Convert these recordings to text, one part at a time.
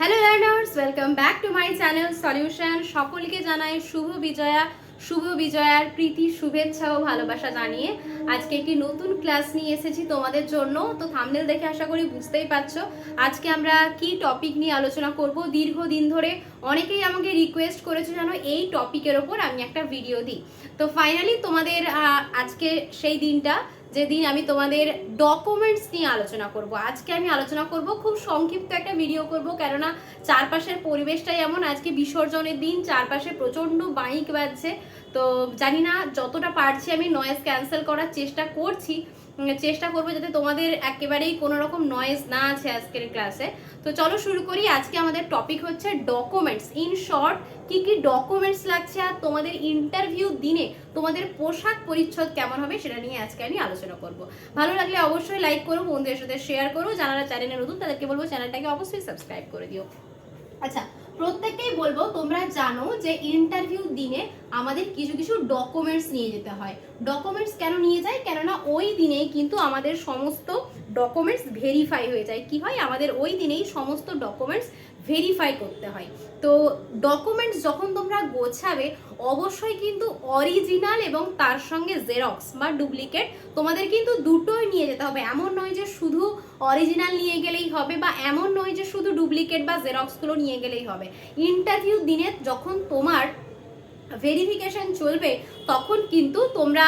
Hello learners welcome back to my channel solution সকলকে জানাই শুভ বিজয়া, শুভ বিজয়ার প্রীতি, শুভেচ্ছা ও ভালোবাসা জানিয়ে। আজকে একটি নতুন ক্লাস নিয়ে এসেছি তোমাদের জন্য। তো থামনেল দেখে আশা করি বুঝতেই পারছ। আজকে আমরা কি টপিক নিয়ে আলোচনা করব? দীর্ঘদিন ধরে অনেকেই আমাকে রিকোয়েস্ট করেছে যেন এই টপিকের ওপর আমি একটা ভিডিও দিই। তো ফাইনালি তোমাদের আজকে সেই দিনটা যেদিন আমি তোমাদের ডকুমেন্টস নিয়ে আলোচনা করব। আজকে আমি আলোচনা করব খুব সংক্ষিপ্ত একটা ভিডিও করব, কেননা চারপাশের পরিবেশটাই এমন। আজকে বিসর্জনের দিন, চারপাশে প্রচণ্ড বাইক বাজছে। তো জানি না, যতটা পারছি আমি নয়েজ ক্যান্সেল করার চেষ্টা করছি। চেষ্টা করব যাতে তোমাদের একেবারেই কোনো রকম নয়েজ না আছে আজকের ক্লাসে তো চলো শুরু করি। আজকে আমাদের টপিক হচ্ছে ডকুমেন্টস ইন শর্ট কি কি ডকুমেন্টস লাগছে আর তোমাদের ইন্টারভিউ দিনে তোমাদের পোশাক পরিচ্ছদ কেমন হবে সেটা নিয়ে আজকে আমি আলোচনা করব। ভালো লাগলে অবশ্যই লাইক করো, বন্ধুদের সাথে শেয়ার করো। যারা চ্যানেলে নতুন, তাদেরকে বলব চ্যানেলটাকে অবশ্যই সাবস্ক্রাইব করে দিও। আচ্ছা প্রত্যেককেই বলব, তোমরা জানো যে ইন্টারভিউ দিনে আমাদের কিছু কিছু ডকুমেন্টস নিয়ে যেতে হয়। ডকুমেন্টস কেন নিয়ে যায়? কেননা ওই দিনেই কিন্তু আমাদের সমস্ত ডকুমেন্টস ভেরিফাই হয়ে যায়। কি হয়? আমাদের ওই দিনেই সমস্ত ডকুমেন্টস ভেরিফাই করতে হয়। তো ডকুমেন্টস যখন তোমরা গোছাবে, অবশ্যই কিন্তু অরিজিনাল এবং তার সঙ্গে জেরক্স বা ডুপ্লিকেট তোমাদের কিন্তু দুটোই নিয়ে যেতে হবে। এমন নয় যে শুধু অরিজিনাল নিয়ে গেলেই হবে বা এমন নয় যে শুধু ডুপ্লিকেট বা জেরক্সগুলো নিয়ে গেলেই হবে। ইন্টারভিউ দিনে যখন তোমার ভেরিফিকেশন চলবে, তখন কিন্তু তোমরা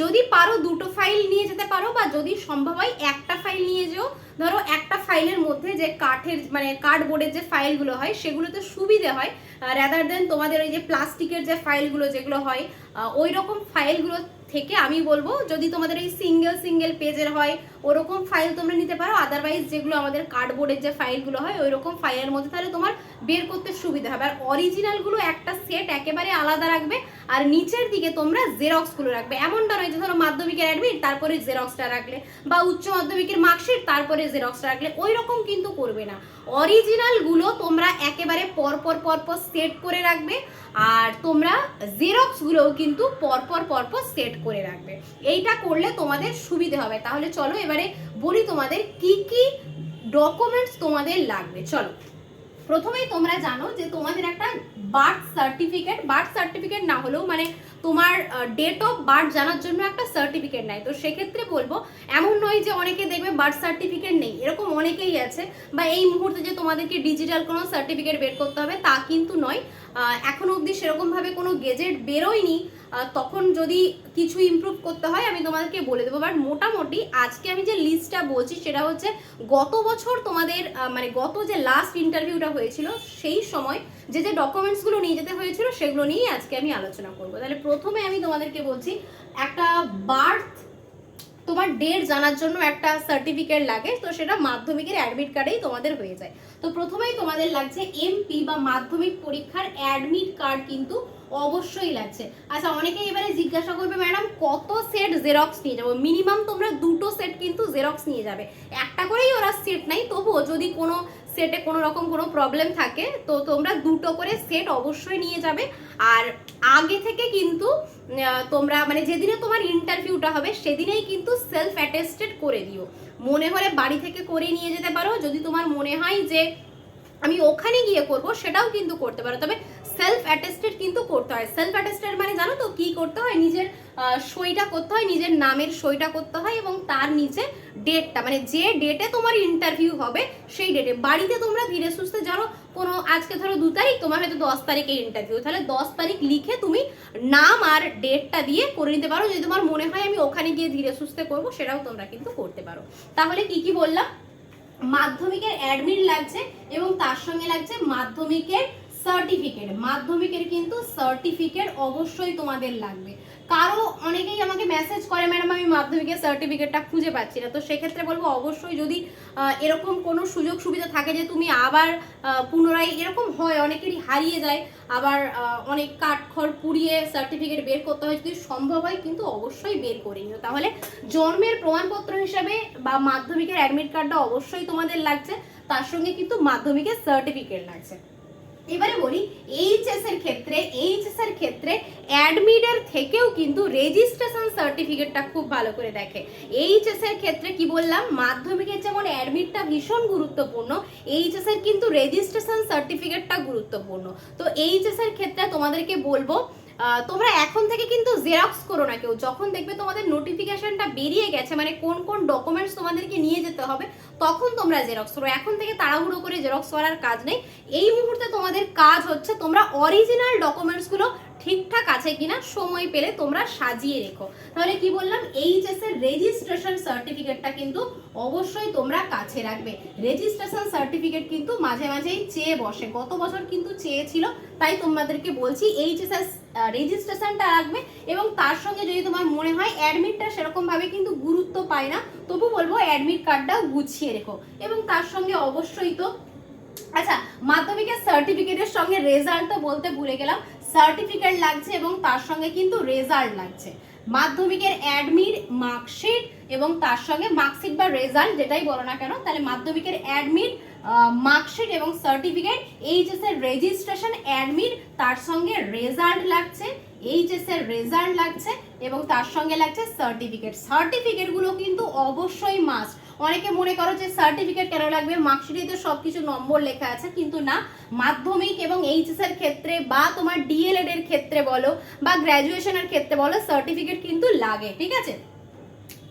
যদি পারো দুটো ফাইল নিয়ে যেতে পারো বা যদি সম্ভব হয় একটা ফাইল নিয়ে যেও। ধরো একটা ফাইলের মধ্যে যে কাঠের মানে কার্ডবোর্ডের যে ফাইলগুলো হয়, সেগুলোতে সুবিধে হয় রাদার দেন তোমাদের ওই যে প্লাস্টিকের যে ফাইলগুলো যেগুলো হয় ওই রকম ফাইলগুলো থেকে আমি বলব, যদি তোমাদের এই সিঙ্গেল সিঙ্গেল পেজের হয় ওরকম ফাইল তোমরা নিতে পারো আদারওয়াইজ যেগুলো আমাদের কার্ডবোর্ডের যে ফাইলগুলো হয় ওই রকম ফাইলের মধ্যে তাহলে তোমার বের করতে সুবিধা হবে। আর অরিজিনালগুলো একটা সেট একেবারে আলাদা রাখবে, আর নিচের দিকে তোমরা জেরক্সগুলো রাখবে। এমনটা নয় যে ধরো মাধ্যমিকের অ্যাডমিট তারপরে জেরক্সটা রাখলে, বা উচ্চ মাধ্যমিকের মার্কশিট তারপরে জেরক্সটা রাখলে ওই রকম কিন্তু করবে না। অরিজিনালগুলো তোমরা একেবারে পরপর পরপর সেট করে রাখবে, আর তোমরা জেরক্সগুলোও কিন্তু পরপর পরপর সেট করে রাখবে। এইটা করলে তোমাদের সুবিধে হবে। তাহলে চলো এবারে বলি তোমাদের কি কি ডকুমেন্টস তোমাদের লাগবে। চলো, প্রথমেই তোমরা জানো যে তোমাদের একটা বার্থ সার্টিফিকেট বার্থ সার্টিফিকেট না হলেও মানে তোমার ডেট অফ বার্থ জানার জন্য একটা সার্টিফিকেট নেয় তো সেক্ষেত্রে বলব, এমন নয় যে অনেকে দেখবে বার্থ সার্টিফিকেট নেই। এরকম অনেকেই আছে, বা এই মুহূর্তে যে তোমাদেরকে ডিজিটাল কোনো সার্টিফিকেট বের করতে হবে, তা কিন্তু নয়। এখনও অবধি সেরকমভাবে কোনো গেজেট বেরোয়নি। তখন যদি কিছু ইমপ্রুভ করতে হয়, আমি তোমাদেরকে বলে দেবো। বাট মোটামুটি আজকে আমি যে লিস্টটা বলছি, সেটা হচ্ছে গত বছর তোমাদের মানে গত যে লাস্ট ইন্টারভিউটা হয়েছিল, সেই সময় যে যে ডকুমেন্টসগুলো নিয়ে যেতে হয়েছিল, সেগুলো নিয়েই আজকে আমি আলোচনা করব। তাহলে প্রথমে আমি তোমাদেরকে বলছি, একটা বার্থ তোমার ডেট জানার জন্য একটা সার্টিফিকেট লাগে, তো সেটা মাধ্যমিকের অ্যাডমিট কার্ডেই তোমাদের হয়ে যায়। তো প্রথমেই তোমাদের লাগছে এমপি বা মাধ্যমিক পরীক্ষার অ্যাডমিট কার্ড কিন্তু অবশ্যই লাগছে। আচ্ছা অনেকেই এবারে জিজ্ঞাসা করবে, ম্যাডাম, কত সেট জেরক্স নিয়ে যাব? মিনিমাম তোমরা দুটো সেট কিন্তু জেরক্স নিয়ে যাবে। একটা করেই ওরা সেট নাই, তবুও যদি কোনো সেটে কোনো রকম কোনো প্রবলেম থাকে, তো তোমরা দুটো করে সেট অবশ্যই নিয়ে যাবে। আর আগে থেকে কিন্তু তোমরা মানে যেদিনে তোমার ইন্টারভিউটা হবে, সেদিনেই কিন্তু সেলফ অ্যাটেস্টেড করে দিও। মনে হলে বাড়ি থেকে করে নিয়ে যেতে পারো। যদি তোমার মনে হয় যে আমি ওখানে গিয়ে করব, সেটাও কিন্তু করতে পারো। তবে সেলফ অ্যাটেস্টেড কিন্তু করতে হয়। সেলফ অ্যাটেস্টেড মানে জানো তো কি করতে হয়? নিজের সইটা করতে হয়, নিজের নামের সইটা করতে হয় এবং তার নিচে ডেটটা মানে যে ডেটে তোমার ইন্টারভিউ হবে সেই ডেটে বাড়িতে তোমরা ধীরে সুস্থে জানো, কোনো, আজকে ধরো দু তারিখ, তোমার হয়তো দশ তারিখে ইন্টারভিউ তাহলে দশ তারিখ লিখে তুমি নাম আর ডেটটা দিয়ে করে নিতে পারো। যদি তোমার মনে হয় আমি ওখানে গিয়ে ধীরে সুস্থে করব, সেটাও তোমরা কিন্তু করতে পারো। তাহলে কি কি বললাম? মাধ্যমিকের অ্যাডমিট লাগছে এবং তার সঙ্গে লাগছে মাধ্যমিকের সার্টিফিকেট মাধ্যমিকের কিন্তু সার্টিফিকেট অবশ্যই তোমাদের লাগবে। কারও অনেকেই আমাকে মেসেজ করে ম্যাডাম আমি মাধ্যমিকের সার্টিফিকেটটা খুঁজে পাচ্ছি না। তো সেক্ষেত্রে বলব, অবশ্যই যদি এরকম কোনো সুযোগ সুবিধা থাকে যে তুমি আবার পুনরায় এরকম হয়, অনেকেরই হারিয়ে যায়, আবার অনেক কাঠখড় পুড়িয়ে সার্টিফিকেট বের করতে হয়, যদি সম্ভব হয় কিন্তু অবশ্যই বের করে নিও। তাহলে জন্মের প্রমাণপত্র হিসাবে বা মাধ্যমিকের অ্যাডমিট কার্ডটা অবশ্যই তোমাদের লাগছে, তার সঙ্গে কিন্তু মাধ্যমিকের সার্টিফিকেট লাগছে। এবারে বলি এইচএস এর ক্ষেত্রে এইচএস এর ক্ষেত্রে অ্যাডমিটের থেকেও কিন্তু রেজিস্ট্রেশন সার্টিফিকেটটা খুব ভালো করে দেখে। এইচএস এর ক্ষেত্রে কি বললাম, মাধ্যমিকের যেমন অ্যাডমিটটা ভীষণ গুরুত্বপূর্ণ এইচএস এর কিন্তু রেজিস্ট্রেশন সার্টিফিকেটটা গুরুত্বপূর্ণ। তো এইচএস এর ক্ষেত্রে তোমাদেরকে বলব তোমরা এখন থেকে কিন্তু জেরক্স করো না কেউ। যখন দেখবে তোমাদের নোটিফিকেশনটা বেরিয়ে গেছে মানে কোন কোন ডকুমেন্টস তোমাদেরকে নিয়ে যেতে হবে, তখন তোমরা জেরক্স করো। এখন থেকে তাড়াহুড়ো করে জেরক্স করার কাজ নেই। এই মুহূর্তে তোমাদের কাজ হচ্ছে তোমরা অরিজিনাল ডকুমেন্টসগুলো ঠিকঠাক আছে কিনা সময় পেলে তোমরা সাজিয়ে রেখো। তাহলে কি বললাম? এইচএস এর রেজিস্ট্রেশন সার্টিফিকেটটা কিন্তু অবশ্যই তোমরা কাছে রাখবে। রেজিস্ট্রেশন সার্টিফিকেট কিন্তু মাঝে মাঝেই চেয়ে বসে। গত বছর কিন্তু চেয়েছিল, তাই তোমাদেরকে বলছি এইচএস এর রেজিস্ট্রেশনটা রাখবে এবং তার সঙ্গে যদি তোমার মনে হয় অ্যাডমিটটা সেরকম ভাবে কিন্তু গুরুত্ব পায় না, তবু বলব অ্যাডমিট কার্ডটাও গুছিয়ে রেখো। এবং তার সঙ্গে অবশ্যই তো আচ্ছা মাধ্যমিকের সার্টিফিকেটের সঙ্গে রেজাল্ট তো বলতে ভুলে গেলাম। সার্টিফিকেট লাগছে এবং তার সঙ্গে কিন্তু রেজাল্ট লাগছে। মাধ্যমিকের অ্যাডমিট মার্কশিট এবং তার সঙ্গে মার্কশিট বা রেজাল্ট যেটাই বলো না কেন, তাহলে মাধ্যমিকের অ্যাডমিট মার্কশিট এবং সার্টিফিকেট এইচএস এর রেজিস্ট্রেশন অ্যাডমিট তার সঙ্গে রেজাল্ট লাগছে এইচএস এর রেজাল্ট লাগছে এবং তার সঙ্গে লাগছে সার্টিফিকেট সার্টিফিকেটগুলো কিন্তু অবশ্যই মাস্ট অনেকে মনে করো যে সার্টিফিকেট কেন লাগবে? মার্কশিটে তো সব কিছু নম্বর লেখা আছে, কিন্তু না, মাধ্যমিক এবং এইচএস এর ক্ষেত্রে বা তোমার ডিএলএড এর ক্ষেত্রে বলো বা গ্র্যাজুয়েশনের ক্ষেত্রে বলো সার্টিফিকেট কিন্তু লাগে, ঠিক আছে?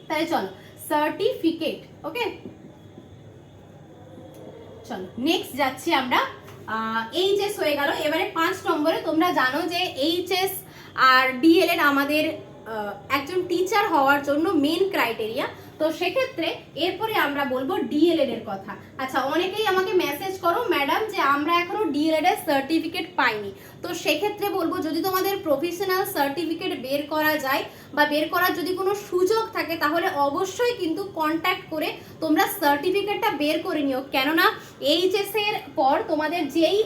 তাহলে চলো সার্টিফিকেট ওকে চলো নেক্সট যাচ্ছি আমরা এইচএস হয়ে গেল। এবারে পাঁচ নম্বরে তোমরা জানো যে এইচএস আর ডিএলএড আমাদের একজন টিচার হওয়ার জন্য মেন ক্রাইটেরিয়া তো সেক্ষেত্রে এরপরে আমরা বলব ডিএলএড এর কথা। আচ্ছা অনেকেই আমাকে মেসেজ করো ম্যাডাম যে আমরা এখনও ডিএলএড এর সার্টিফিকেট পাইনি। তো সেক্ষেত্রে বলব, যদি তোমাদের প্রফেশনাল সার্টিফিকেট বের করা যায় বা বের করার যদি কোনো সুযোগ থাকে, তাহলে অবশ্যই কিন্তু কন্ট্যাক্ট করে তোমরা সার্টিফিকেটটা বের করে নিও। কেননা এইচএস এর পর তোমাদের যেই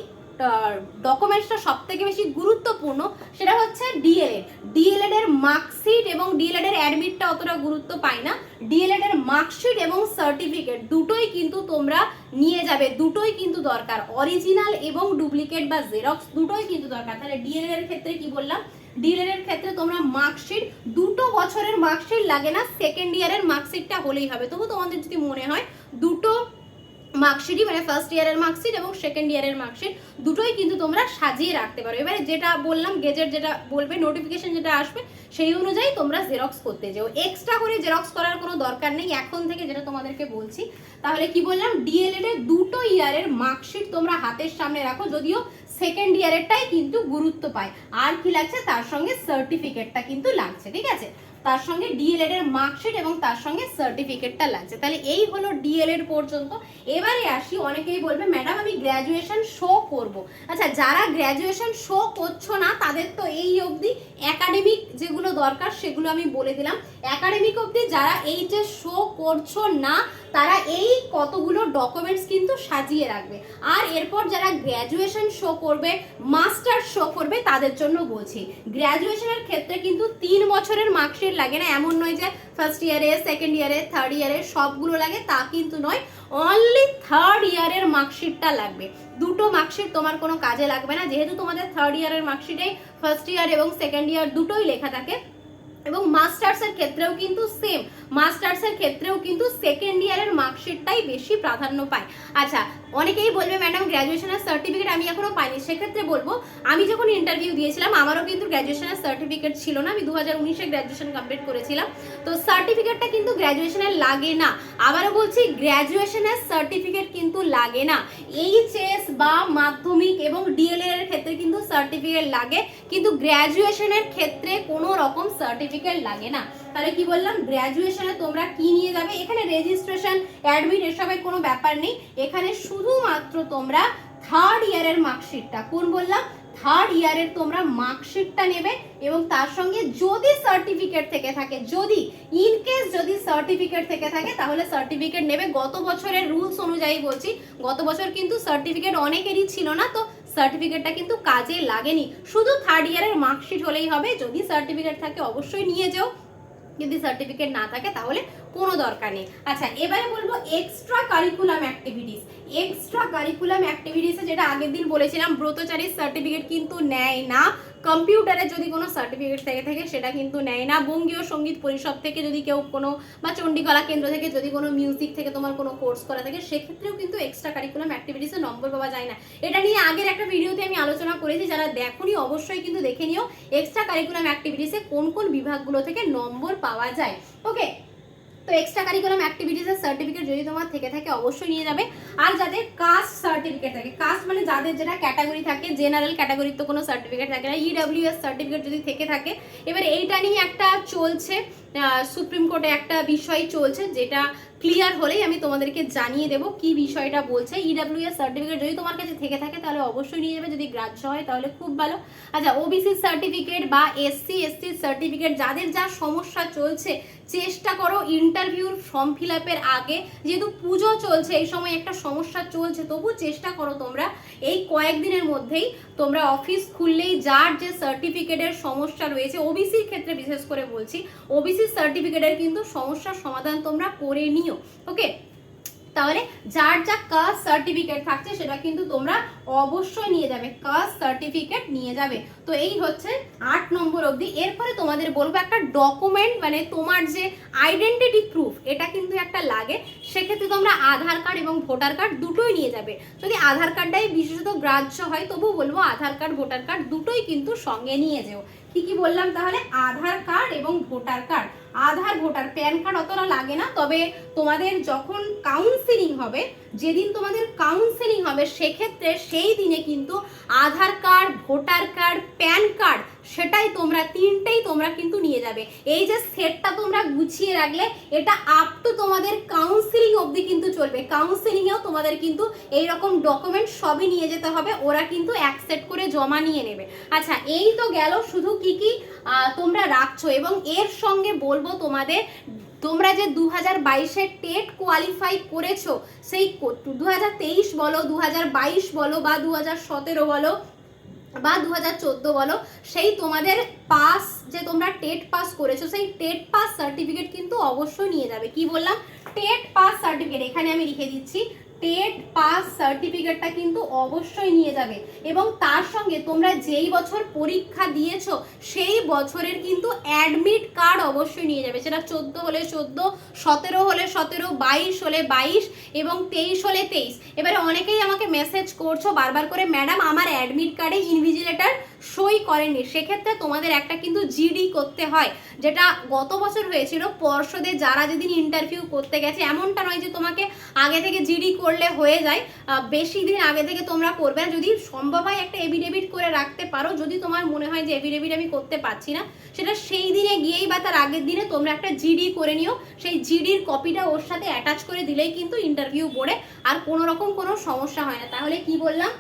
ডকুমেন্টসটা সব থেকে বেশি গুরুত্বপূর্ণ সেটা হচ্ছে ডিএলএড ডিএলএড এর মার্কশিট এবং ডিএলএড এর অ্যাডমিটটা অতটা গুরুত্ব পায় না। ডিএলএড এর মার্কশিট এবং সার্টিফিকেট দুটোই কিন্তু তোমরা নিয়ে যাবে, দুটোই কিন্তু দরকার। অরিজিনাল এবং ডুপ্লিকেট বা জেরক্স দুটোই কিন্তু দরকার। তাহলে ডিএলএড এর ক্ষেত্রে কি বললাম? ডিএলএড এর ক্ষেত্রে তোমরা মার্কশিট দুটো বছরের মার্কশিট লাগে না সেকেন্ড ইয়ারের মার্কশিটটা হলেই হবে। তবু তোমাদের যদি মনে হয়, দুটো মার্কশিটই মানে ফার্স্ট ইয়ারের মার্কশিট এবং সেকেন্ড ইয়ারের মার্কশিট দুটোই কিন্তু তোমরা সাজিয়ে রাখতে পারো। এবারে যেটা বললাম গেজেট যেটা বলবে নোটিফিকেশন যেটা আসবে, সেই অনুযায়ী তোমরা জেরক্স করতে যাও। এক্সট্রা করে জেরক্স করার কোনো দরকার নেই, এখন থেকে যেটা তোমাদেরকে বলছি, তাহলে কি বললাম ডিএলএড এর দুটো ইয়ারের মার্কশিট তোমরা হাতের সামনে রাখো, যদিও সেকেন্ড ইয়ারেরটাই কিন্তু গুরুত্ব পায়। আর কি লাগছে? তার সঙ্গে সার্টিফিকেটটা কিন্তু লাগছে, ঠিক আছে? তার সঙ্গে ডিএলএড এর মার্কশিট এবং তার সঙ্গে সার্টিফিকেটটা লাগছে। তাহলে এই হলো ডিএলএড পর্যন্ত। এবারে আসি, অনেকেই বলবে ম্যাডাম আমি গ্র্যাজুয়েশন শো করব। আচ্ছা যারা গ্র্যাজুয়েশন শো করছ না, তাদের তো এই অবধি একাডেমিক যেগুলো দরকার, সেগুলো আমি বলে দিলাম। একাডেমিক অবধি যারা এই যে শো করছ না, তারা এই কতগুলো ডকুমেন্টস কিন্তু সাজিয়ে রাখবে। আর এরপর যারা গ্র্যাজুয়েশন শো করবে মাস্টার শো করবে, তাদের জন্য বলছি গ্র্যাজুয়েশনের ক্ষেত্রে কিন্তু তিন বছরের মার্কশিট লাগে না, এমন নয় যে ফার্স্ট ইয়ারে সেকেন্ড ইয়ারে থার্ড ইয়ারে সবগুলো লাগে, তা কিন্তু নয়। অনলি থার্ড ইয়ারের মার্কশিটটা লাগবে। দুটো মার্কশিট তোমার কোনো কাজে লাগবে না, যেহেতু তোমাদের থার্ড ইয়ারের মার্কশিটে ফার্স্ট ইয়ার এবং সেকেন্ড ইয়ার দুটোই লেখা থাকে। এবং মাস্টার্সের ক্ষেত্রেও কিন্তু সেম মাস্টার্সের ক্ষেত্রেও কিন্তু সেকেন্ড ইয়ারের মার্কশিটটাই বেশি প্রাধান্য পায়। আচ্ছা অনেকেই বলবে, ম্যাডাম গ্র্যাজুয়েশনের সার্টিফিকেট আমি এখনও পাইনি। সেক্ষেত্রে বলব, আমি যখন ইন্টারভিউ দিয়েছিলাম, আমারও কিন্তু গ্র্যাজুয়েশনের সার্টিফিকেট ছিল না। আমি দু হাজার উনিশে গ্র্যাজুয়েশন কমপ্লিট করেছিলাম। তো সার্টিফিকেটটা কিন্তু গ্র্যাজুয়েশনের লাগে না। আবারও বলছি গ্র্যাজুয়েশনের সার্টিফিকেট কিন্তু লাগে না। এইচএস বা মাধ্যমিক এবং ডিএলএ এর ক্ষেত্রে কিন্তু সার্টিফিকেট লাগে। কিন্তু গ্র্যাজুয়েশনের ক্ষেত্রে কোনো রকম সার্টিফিকেট লাগে না। তাহলে কি বললাম? গ্র্যাজুয়েশনে তোমরা কি নিয়ে যাবে? এখানে রেজিস্ট্রেশন অ্যাডমিট এসবের কোনো ব্যাপার নেই। এখানে শুধুমাত্র তোমরা থার্ড ইয়ারের মার্কশিটটা কোন বললাম? থার্ড ইয়ারের তোমরা মার্কশিটটা নেবে এবং তার সঙ্গে যদি সার্টিফিকেট থেকে থাকে, যদি ইন কেস যদি সার্টিফিকেট থেকে থাকে, তাহলে সার্টিফিকেট নেবে। গত বছরের রুলস অনুযায়ী বলছি, গত বছর কিন্তু সার্টিফিকেট অনেকেরই ছিল না, তো সার্টিফিকেটটা কিন্তু কাজে লাগেনি। শুধু থার্ড ইয়ারের মার্কশিট হলেই হবে। যদি সার্টিফিকেট থাকে, অবশ্যই নিয়ে যাও। যদি সার্টিফিকেট না থাকে তাহলে কোনো দরকার নেই। আচ্ছা এবারে বলব extra curriculum activities extra curriculum অ্যাক্টিভিটিসে যেটা আগের দিন বলেছিলাম, ব্রতচারীর সার্টিফিকেট কিন্তু নেয় না। কম্পিউটারে যদি কোনো সার্টিফিকেট থেকে থাকে, সেটা কিন্তু নেয় না। বঙ্গীয় সংগীত পরিষদ থেকে যদি কেউ কোনো বা চণ্ডীকলা কেন্দ্র থেকে যদি কোনো মিউজিক থেকে তোমার কোনো কোর্স করা থাকে, সেক্ষেত্রেও কিন্তু এক্সট্রা কারিকুলাম অ্যাক্টিভিটিসে নম্বর পাওয়া যায় না। এটা নিয়ে আগের একটা ভিডিওতে আমি আলোচনা করেছি, যারা দেখোনি অবশ্যই কিন্তু দেখে নিও। এক্সট্রা কারিকুলাম অ্যাক্টিভিটিসে কোন কোন বিভাগগুলো থেকে নম্বর পাওয়া যায়। ওকে তো এক্সট্রা কারিকুলাম অ্যাক্টিভিটিসের সার্টিফিকেট যদি তোমার থেকে থাকে অবশ্যই নিয়ে যাবে। আর যাদের কাস্ট সার্টিফিকেট থাকে কাস্ট মানে যাদের যেটা ক্যাটাগরি থাকে জেনারেল ক্যাটাগরির তো কোনো সার্টিফিকেট থাকে না ইডাব্লিউএস সার্টিফিকেট যদি থেকে থাকে, এবার এইটা নিয়ে একটা চলছে। সুপ্রিম কোর্টে একটা বিষয় চলছে যেটা ক্লিয়ার হলেই আমি তোমাদেরকে জানিয়ে দেবো কি বিষয়টা বলছে। ইডাব্লিউএস সার্টিফিকেট যদি তোমার কাছে থেকে থাকে তাহলে অবশ্যই নিয়ে যাবে, যদি গ্রাহ্য হয় তাহলে খুব ভালো। আচ্ছা ওবিসি সার্টিফিকেট বা এসসি এসটি সার্টিফিকেট যাদের যা সমস্যা চলছে, চেষ্টা করো ইন্টারভিউর ফর্ম ফিল আপের আগে। যেহেতু পুজো চলছে, এই সময় একটা সমস্যা চলছে, তবু চেষ্টা করো তোমরা এই কয়েকদিনের মধ্যেই তোমরা অফিস খুললেই যার যে সার্টিফিকেটের সমস্যা রয়েছে ওবিসির ক্ষেত্রে বিশেষ করে বলছি ওবিসি সার্টিফিকেটের কিন্তু সমস্যার সমাধান তোমরা করে নিও ওকে তাহলে যার যা কাস্ট সার্টিফিকেট থাকছে সেটা কিন্তু তোমরা অবশ্যই নিয়ে যাবে, কাস্ট সার্টিফিকেট নিয়ে যাবে। তো এই হচ্ছে আট নম্বর অবধি। এরপরে তোমাদের বলব একটা ডকুমেন্ট মানে তোমার যে আইডেন্টিটি প্রুফ এটা কিন্তু একটা লাগে। সেক্ষেত্রে তোমরা আধার কার্ড এবং ভোটার কার্ড দুটোই নিয়ে যাবে। যদি আধার কার্ডটাই বিশেষত গ্রাহ্য হয়, তবু বলব আধার কার্ড ভোটার কার্ড দুটোই কিন্তু সঙ্গে নিয়ে যেও। কি কি বললাম তাহলে? আধার কার্ড এবং voter card Aadhaar voter PAN card অতটা লাগে না, তবে তোমাদের যখন কাউন্সিলিং হবে, যেদিন তোমাদের কাউন্সিলিং হবে, সেক্ষেত্রে সেই দিনে কিন্তু Aadhaar card voter card PAN card, সেটাই তোমরা, তিনটেই তোমরা কিন্তু নিয়ে যাবে। এই যে সেটটা তোমরা গুছিয়ে রাখলে, এটা আপ টু তোমাদের কাউন্সিলিং অবধি কিন্তু চলবে। কাউন্সিলিংয়েও তোমাদের কিন্তু এই রকম ডকুমেন্ট সবই নিয়ে যেতে হবে। ওরা কিন্তু এক সেট করে জমা নিয়ে নেবে। আচ্ছা এই তো গেল শুধু কি কি তোমরা রাখছো এবং এর সঙ্গে বলব তোমাদের, তোমরা যে দু হাজার বাইশের টেট কোয়ালিফাই করেছ, সেই দু হাজার তেইশ বলো দু হাজার বাইশ বলো বা দু হাজার সতেরো বলো বা দু হাজার চোদ্দ বলো, সেই তোমাদের পাস যে তোমরা টেট পাস করেছ, সেই টেট পাস সার্টিফিকেট কিন্তু অবশ্যই নিয়ে যাবে। কি বললাম? টেট পাস সার্টিফিকেট এখানে আমি লিখে দিচ্ছি। টেট পাস সার্টিফিকেটটা কিন্তু অবশ্যই নিয়ে যাবে। এবং তার সঙ্গে তোমরা যেই বছর পরীক্ষা দিয়েছ, সেই বছরের কিন্তু অ্যাডমিট কার্ড অবশ্যই নিয়ে যাবে। সেটা চোদ্দ হলে চোদ্দ, সতেরো হলে সতেরো, বাইশ হলে বাইশ এবং তেইশ হলে তেইশ। এবারে অনেকেই আমাকে মেসেজ করছ বারবার করে ম্যাডাম আমার অ্যাডমিট কার্ডে ইনভিজিলেটার সই করেনি সেক্ষেত্রে তোমাদের একটা কিন্তু জিডি করতে হয়, যেটা গত বছর হয়েছিল, পর্ষদে যারা যেদিন ইন্টারভিউ করতে গেছে, এমনটা নয় যে তোমাকে আগে থেকে জিডি করলে হয়ে যায়। বেশি দিন আগে থেকে তোমরা করবে না। যদি সম্ভব হয় একটা এভিডেভিট করে রাখতে পারো, যদি তোমার মনে হয় যে এভিডেভিট আমি করতে পারছি না, সেটা সেই দিনে গিয়েই বা তার আগের দিনে তোমরা একটা জিডি করে নিও। সেই জিডির কপিটা ওর সাথে অ্যাটাচ করে দিলেই কিন্তু ইন্টারভিউ বোর্ডে আর কোনো রকম কোনো সমস্যা হয় না। তাহলে কি বললাম?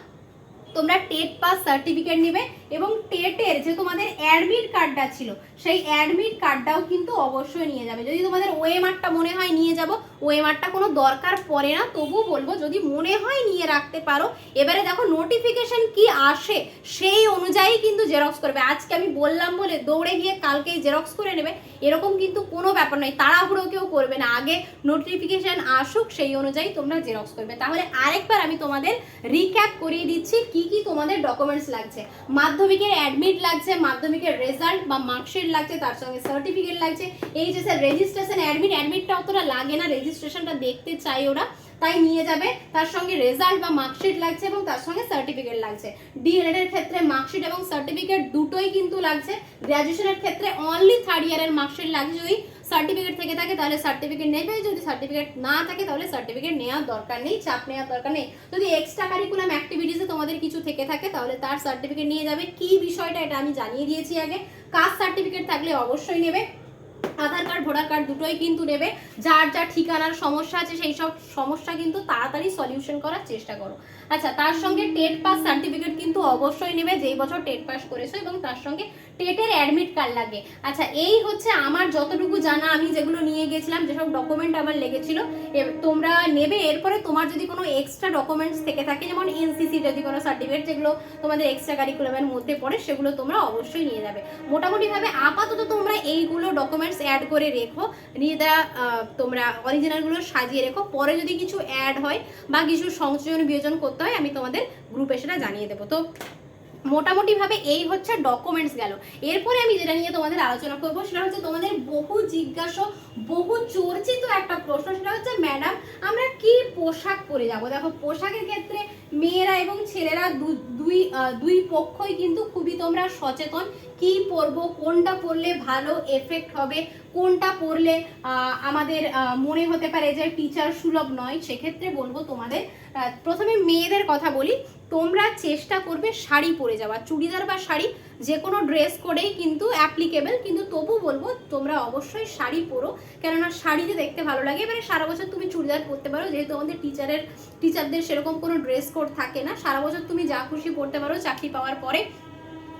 তোমরা টেট পাস সার্টিফিকেট নেবে এবং টেটের যে তোমাদের অ্যাডমিট কার্ডটা ছিল, সেই অ্যাডমিট কার্ডটাও কিন্তু অবশ্যই নিয়ে যাবে। যদি তোমাদের ওএমআরটা মনে হয় নিয়ে যাব, ওএমআরটা কোনো দরকার পড়ে না, তবু বলব যদি মনে হয় নিয়ে রাখতে পারো, এবারে দেখো নোটিফিকেশন কি আসে, সেই অনুযায়ী কিন্তু জেরক্স করবে। আজকে আমি বললাম বলে দৌড়ে গিয়ে কালকেই জেরক্স করে নেবে, এরকম কিন্তু কোনো ব্যাপার নয়, তাড়াহুড়ো কেউ করবে না। আগে নোটিফিকেশন আসুক, সেই অনুযায়ী তোমরা জেরক্স করবে। তাহলে আরেকবার আমি তোমাদের রিক্যাপ করিয়ে দিচ্ছি কি কি তোমাদের ডকুমেন্টস লাগছে? মাধ্যমিকের অ্যাডমিট লাগছে, মাধ্যমিকের রেজাল্ট বা মার্কশিট লাগছে, তার সঙ্গে সার্টিফিকেট লাগছে। এই যে স্যার রেজিস্ট্রেশন অ্যাডমিট অ্যাডমিটটা অতটা লাগে না রেজিস্ট্রেশনটা দেখতে চাই ওরা। তাই নিয়ে যাবে। তার সঙ্গে রেজাল্ট বা মার্কশিট লাগছে এবং তার সঙ্গে সার্টিফিকেট লাগছে। ডিএলএড এর ক্ষেত্রে মার্কশিট এবং সার্টিফিকেট দুটোই কিন্তু লাগছে। গ্র্যাজুয়েশনের ক্ষেত্রে অনলি থার্ড ইয়ারের মার্কশিট লাগছে। যদি সার্টিফিকেট থেকে থাকে, তাহলে সার্টিফিকেট নেবে। যদি সার্টিফিকেট না থাকে, তাহলে সার্টিফিকেট নেওয়ার দরকার নেই, চাপ নেওয়ার দরকার নেই। যদি এক্সট্রা কারিকুলাম অ্যাক্টিভিটিসে তোমাদের কিছু থেকে থাকে, তাহলে তার সার্টিফিকেট নিয়ে যাবে। কি বিষয়টা এটা আমি জানিয়ে দিয়েছি আগে। কাস্ট সার্টিফিকেট থাকলে অবশ্যই নেবে। আধার কার্ড, ভোটার কার্ড দুটোই কিন্তু নেবে। যার যা ঠিকানার সমস্যা আছে, সেই সব সমস্যা কিন্তু তাড়াতাড়ি সলিউশন করার চেষ্টা করো। আচ্ছা তার সঙ্গে টেট পাস সার্টিফিকেট কিন্তু অবশ্যই নেবে যেই বছর টেট পাস করেছ এবং তার সঙ্গে টেটের অ্যাডমিট কার্ড লাগে। আচ্ছা এই হচ্ছে আমার যতটুকু জানা আমি যেগুলো নিয়ে গেছিলাম যেসব ডকুমেন্ট আমার লেগেছিল তোমরা নেবে। এরপরে তোমার যদি কোনো এক্সট্রা ডকুমেন্টস থেকে থাকে যেমন এনসিসি যদি কোনো সার্টিফিকেট যেগুলো তোমাদের এক্সট্রা কারিকুলামের মধ্যে পড়ে সেগুলো তোমরা অবশ্যই নিয়ে যাবে। মোটামুটিভাবে আপাতত তোমরা এইগুলো ডকুমেন্টস অ্যাড করে রেখো নিয়ে আহ, তোমরা অরিজিনালগুলো সাজিয়ে রেখো। পরে যদি কিছু অ্যাড হয় বা কিছু সংযোজন বিয়োজন করতে হয় আমি তোমাদের গ্রুপে সেটা জানিয়ে দেবো। তো মোটামুটিভাবে এই হচ্ছে ডকুমেন্টস গেল। এরপরে আমি যেটা নিয়ে তোমাদের আলোচনা করব, সেটা হচ্ছে তোমাদের বহু জিজ্ঞাসা, বহু চর্চিত একটা প্রশ্ন, সেটা হচ্ছে, ম্যাডাম, আমরা কি পোশাক পরে যাব? দেখো, পোশাকের ক্ষেত্রে মেয়েরা এবং ছেলেরা দুই দুই পক্ষই কিন্তু খুবই তোমরা সচেতন। কি পরবো, কোনটা পরলে ভালো এফেক্ট হবে, কোনটা পরলে আমাদের মনে হতে পারে যে টিচার সুলভ নয়, সেক্ষেত্রে বলব তোমাদের প্রথমে মেয়েদের কথা বলি। তোমরা চেষ্টা করবে শাড়ি পরে যাওয়া চুড়িদার বা শাড়ি যে কোনো ড্রেস কোডেই কিন্তু অ্যাপ্লিকেবল কিন্তু তবু বলব তোমরা অবশ্যই শাড়ি পরো। কেননা শাড়িতে দেখতে ভালো লাগে, এবারে সারা বছর তুমি চুড়িদার পরতে পারো। যেহেতু আমাদের টিচারের টিচারদের সেরকম কোনো ড্রেস কোড থাকে না, সারা বছর তুমি যা খুশি পরতে পারো, চাকরি পাওয়ার পরে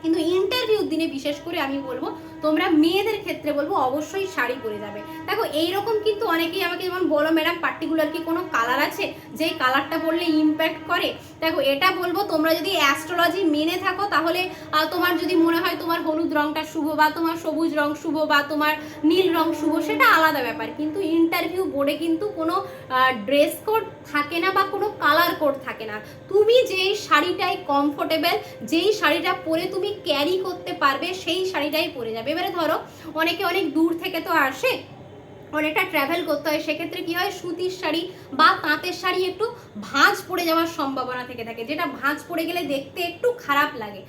কিন্তু ইন্টারভিউর দিনে বিশেষ করে আমি বলব, তোমরা মেয়েদের ক্ষেত্রে বলব অবশ্যই শাড়ি পরে যাবে। দেখো, এইরকম কিন্তু অনেকেই আমাকে যেমন বলো ম্যাডাম পার্টিকুলার কি কোনো কালার আছে? যে কালারটা পরলে ইম্প্যাক্ট করে? দেখো, এটা বলব, তোমরা যদি অ্যাস্ট্রোলজি মেনে থাকো, তাহলে তোমার যদি মনে হয় তোমার হলুদ রংটা শুভ বা তোমার সবুজ রং শুভ বা তোমার নীল রং শুভ, সেটা আলাদা ব্যাপার। কিন্তু ইন্টারভিউ বোর্ডে কিন্তু কোনো ড্রেস কোড থাকে না বা কোনো কালার কোড থাকে না। তুমি যেই শাড়িটাই কমফোর্টেবল যেই শাড়িটা পরে তুমি ক্যারি করতে পারবে, সেই শাড়িটাই পরে যাবে। এবারে ধরো, অনেকে অনেক দূর থেকে তো আসে, অনেকটা ট্র্যাভেল করতে হয়, সেক্ষেত্রে কি হয়, সুতির শাড়ি বা তাঁতের শাড়ি একটু ভাঁজ পড়ে যাওয়ার সম্ভাবনা থেকে থাকে। যেটা ভাঁজ পড়ে গেলে দেখতে একটু খারাপ লাগে।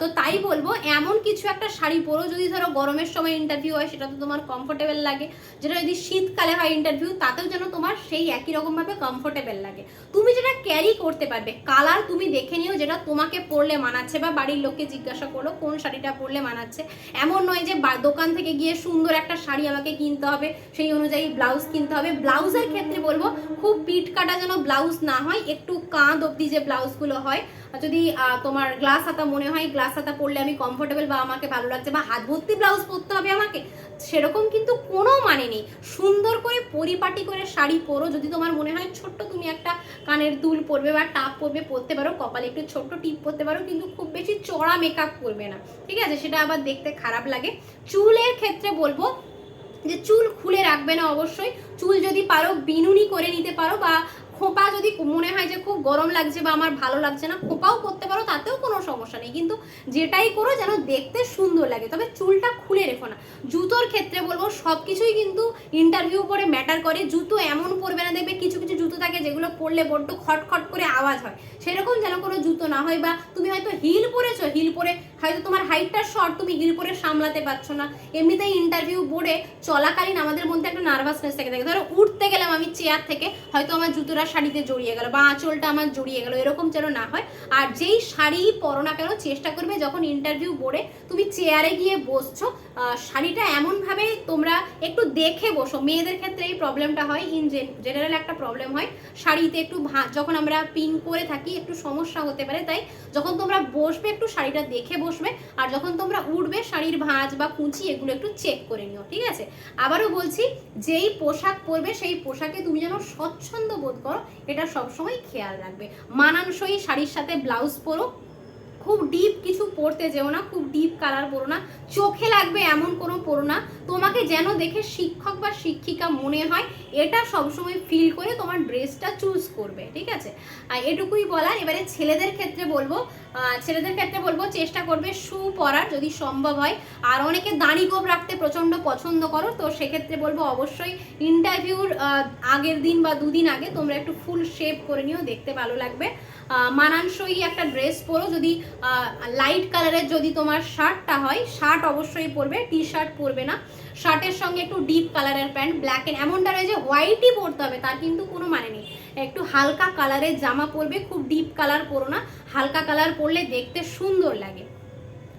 তো তাই বলব, এমন কিছু একটা শাড়ি পরো যদি ধরো গরমের সময় ইন্টারভিউ হয়, সেটা তো তোমার কমফোর্টেবল লাগে। যেটা যদি শীতকালে হয় ইন্টারভিউ তাতেও যেন তোমার সেই একই রকমভাবে কমফোর্টেবল লাগে। তুমি যেটা ক্যারি করতে পারবে কালার তুমি দেখে নিও যেটা তোমাকে পরলে মানাচ্ছে বা বাড়ির লোককে জিজ্ঞাসা করো কোন শাড়িটা পরলে মানাচ্ছে। এমন নয় যে দোকান থেকে গিয়ে সুন্দর একটা শাড়ি আমাকে কিনতে হবে, সেই অনুযায়ী ব্লাউজ কিনতে হবে। ব্লাউজের ক্ষেত্রে বলব, খুব পিট কাটা যেন ব্লাউজ না হয়, একটু কাঁধ অবধি যে ব্লাউজগুলো হয় যদি তোমার গ্লাস হাতা মনে হয় গ্লাস হাতা পরলে আমি কমফোর্টেবল বা আমাকে ভালো লাগছে বা হাত ভর্তি ব্লাউজ পরতে হবে আমাকে, সেরকম কিন্তু কোনো মানে নেই। সুন্দর করে পরিপাটি করে শাড়ি পরো, যদি তোমার মনে হয় ছোট্ট তুমি একটা কানের দুল পরবে বা টাপ পরবে, পরতে পারো, কপালে একটু ছোট্ট টিপ পরতে পারো, কিন্তু খুব বেশি চড়া মেকআপ করবে না। ঠিক আছে? সেটা আবার দেখতে খারাপ লাগে। চুলের ক্ষেত্রে বলব যে চুল খুলে রাখবে না অবশ্যই। চুল যদি পারো, বিনুনি করে নিতে পারো বা খোপা যদি মনে হয় যে খুব গরম লাগছে বা আমার ভালো লাগছে না, খোপাও করতে পারো, তাতেও কোনো সমস্যা নেই। কিন্তু যেটাই করো যেন দেখতে সুন্দর লাগে, তবে চুলটা খুলে রেখো না। জুতোর ক্ষেত্রে বলব সব কিছুই কিন্তু ইন্টারভিউ করে ম্যাটার করে। জুতো এমন পরবে না দেখবে কিছু কিছু জুতো থাকে যেগুলো পরলে বড্ড খটখট করে আওয়াজ হয়। সেরকম যেন কোনো জুতো না হয় বা তুমি হয়তো হিল পরেছো হিল পরে হয়তো তোমার হাইটটা শর্ট তুমি হিল পরে সামলাতে পারছ না। এমনিতেই ইন্টারভিউ বোর্ডে চলাকালীন আমাদের মধ্যে একটা নার্ভাসনেস থেকে থাকে। ধরো উঠতে গেলাম আমি চেয়ার থেকে হয়তো আমার জুতোটা শাড়িতে জড়িয়ে গেল বা আঁচলটা আমার জড়িয়ে গেল এরকম যেন না হয়। আর যেই শাড়ি পরো না কেন চেষ্টা করবে যখন ইন্টারভিউ বোর্ডে তুমি চেয়ারে গিয়ে বসছো আহ, শাড়িটা এমনভাবে তোমরা একটু দেখে বসো। মেয়েদের ক্ষেত্রে এই প্রবলেমটা হয় ইন জেনারেল একটা প্রবলেম হয়। শাড়িতে একটু যখন আমরা পিন করে থাকি, একটু সমস্যা হতে পারে, তাই যখন তোমরা বসবে, একটু শাড়িটা দেখে বসবে, আর যখন তোমরা উঠবে, শাড়ির ভাঁজ বা কুঁচি, এগুলো একটু চেক করে নিও, ঠিক আছে? আবারও বলছি, যেই পোশাক পরবে, সেই পোশাকে তুমি যেন স্বচ্ছন্দ বোধ করো, এটা সবসময় খেয়াল রাখবে। মানানসই শাড়ির সাথে ব্লাউজ পরো খুব ডিপ কিছু পড়তে যেও না, খুব ডিপ কালার পরো না। চোখে লাগবে এমন কোনো পরো না। তোমাকে যেন দেখে শিক্ষক বা শিক্ষিকা মনে হয়, এটা সবসময় ফিল করে তোমার ড্রেসটা চুজ করবে, ঠিক আছে? আর এটুকুই বলার, এবারে ছেলেদের ক্ষেত্রে বলব ছেলেদের ক্ষেত্রে বলব চেষ্টা করবে শু পরার, যদি সম্ভব হয়। আর অনেকে দাড়ি গোপ রাখতে প্রচণ্ড পছন্দ করো, তো সেক্ষেত্রে বলব অবশ্যই ইন্টারভিউর আগের দিন বা দুদিন আগে তোমরা একটু ফুল শেপ করে নিও, দেখতে ভালো লাগবে। মানানসই একটা ড্রেস পরো, যদি লাইট কালারের যদি তোমার শার্টটা হয়, শার্ট অবশ্যই পরবে টি শার্ট পরবে না। শার্টের সঙ্গে একটু ডিপ কালারের প্যান্ট ব্ল্যাক এমনটা রয়েছে হোয়াইটই পরতে হবে, তার কিন্তু কোনো মানে নেই। একটু হালকা কালারের জামা পরবে, খুব ডিপ কালার পরো না। হালকা কালার পরলে দেখতে সুন্দর লাগে।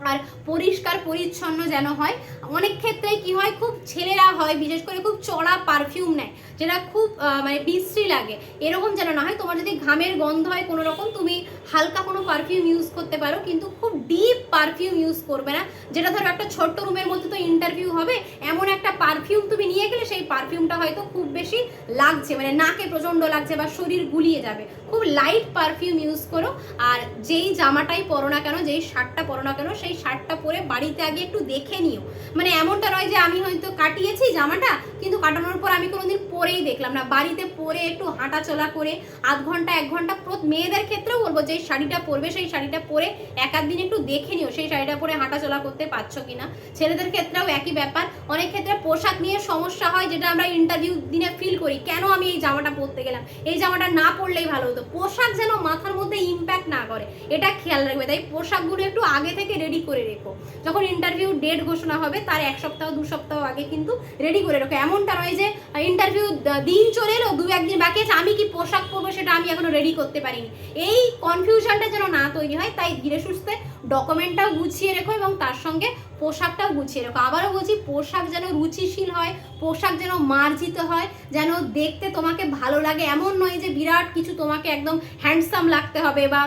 আর পরিষ্কার, পরিচ্ছন্ন যেন হয়। অনেক ক্ষেত্রে কি হয়, খুব ছেলেরা হয়, বিশেষ করে খুব চড়া পারফিউম নেয়, যেটা খুব মানে বিশ্রী লাগে। এরকম যেন না হয়, তোমার যদি ঘামের গন্ধ হয় কোনো রকম, তুমি হালকা কোনো পারফিউম ইউজ করতে পারো, কিন্তু খুব ডিপ পারফিউম ইউজ করবে না। যেটা ধরো একটা ছোট্ট রুমের মধ্যে তো ইন্টারভিউ হবে, এমন একটা পারফিউম তুমি নিয়ে গেলে, সেই পারফিউমটা হয়তো খুব বেশি লাগছে মানে নাকে প্রচণ্ড লাগছে বা শরীর গুলিয়ে যাবে। খুব লাইট পারফিউম ইউজ করো, আর যেই জামাটাই পরো না কেন, যেই শার্টটা পরো না কেন, সেই সেই শার্টটা পরে বাড়িতে আগে একটু দেখে নিও। মানে এমনটা নয় যে আমি হয়তো কাটিয়েছি জামাটা, কিন্তু কাটানোর পর আমি কোনোদিন পরেই দেখলাম না। বাড়িতে পরে একটু হাঁটা চলা করে আধ ঘণ্টা, এক ঘণ্টা মেয়েদের ক্ষেত্রেও বলব যে শাড়িটা পরবে, সেই শাড়িটা পরে এক আধ দিন একটু দেখে নিও, সেই শাড়িটা পরে হাঁটা চলা করতে পারছ কিনা। ছেলেদের ক্ষেত্রেও একই ব্যাপার। অনেক ক্ষেত্রে পোশাক নিয়ে সমস্যা হয়, যেটা আমরা ইন্টারভিউ দিনে ফিল করি, কেন আমি এই জামাটা পরতে গেলাম? এই জামাটা না পরলেই ভালো হতো। পোশাক যেন মাথার মধ্যে ইম্প্যাক্ট না করে, এটা খেয়াল রাখবে। তাই পোশাকগুলো একটু আগে থেকে রেডি করে রেখো। যখন ইন্টারভিউ ডেট ঘোষণা হবে, তার এক সপ্তাহ, দু সপ্তাহ আগে কিন্তু রেডি করে রেখো। এমনটা নয় যে ইন্টারভিউ দিন চলে এলো দু একদিন বাকি আছে, আমি কি পোশাক পরবো সেটা আমি এখনও রেডি করতে পারিনি। এই কনফিউশনটা যেন না তৈরি হয়, তাই ধীরে সুস্থে ডকুমেন্টটাও গুছিয়ে রেখো এবং তার সঙ্গে পোশাকটাও গুছিয়ে রেখো। আবারও বলছি, পোশাক যেন রুচিশীল হয়, পোশাক যেন মার্জিত হয়, যেন দেখতে তোমাকে ভালো লাগে। এমন নয় যে বিরাট কিছু তোমাকে একদম হ্যান্ডসাম লাগতে হবে বা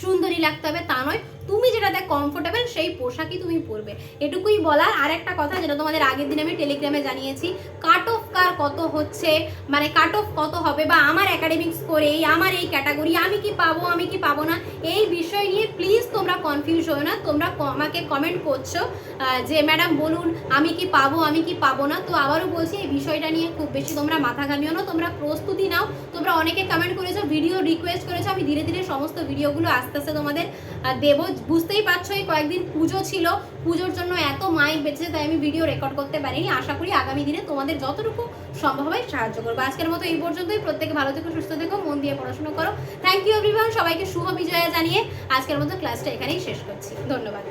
সুন্দরী লাগতে হবে, তা নয়। তুমি যেটাতে কমফোর্টেবল সেই পোশাকই তুমি পরবে। এটুকুই বলার। আর একটা কথা যেটা তোমাদের আগের দিন আমি টেলিগ্রামে জানিয়েছি কাট অফ কার কত হচ্ছে? মানে কাট অফ কত হবে? বা আমার একাডেমিক্স করে এই, আমার এই ক্যাটাগরি আমি কি পাবো, আমি কি পাবো না? এই বিষয় নিয়ে প্লিজ তোমরা কনফিউজ হও না। তোমরা আমাকে কমেন্ট করছ যে ম্যাডাম বলুন, আমি কি পাবো, আমি কি পাবো না? তো আবারও বলছি, এই বিষয়টা নিয়ে খুব বেশি তোমরা মাথা ঘামিও না। তোমরা প্রস্তুতি নাও। তোমরা অনেকে কমেন্ট করেছ ভিডিও রিকোয়েস্ট করেছ। আমি ধীরে ধীরে সমস্ত ভিডিওগুলো আস্তে আস্তে তোমাদের দেবো। বুঝতেই পারছ, এই কয়েকদিন পুজো ছিল। পুজোর জন্য এত মাইক বেঁচেছে, তাই আমি ভিডিও রেকর্ড করতে পারিনি। আশা করি আগামী দিনে তোমাদের যতটুকু সম্ভব হয় সাহায্য করব আজকের মতো এই পর্যন্তই। প্রত্যেকে ভালো থেকো, সুস্থ থেকো, মন দিয়ে পড়াশোনা করো। থ্যাংক ইউ এভরিওয়ান সবাইকে শুভ বিজয়া জানিয়ে আজকের মতো ক্লাসটা এখানেই শেষ করছি। ধন্যবাদ।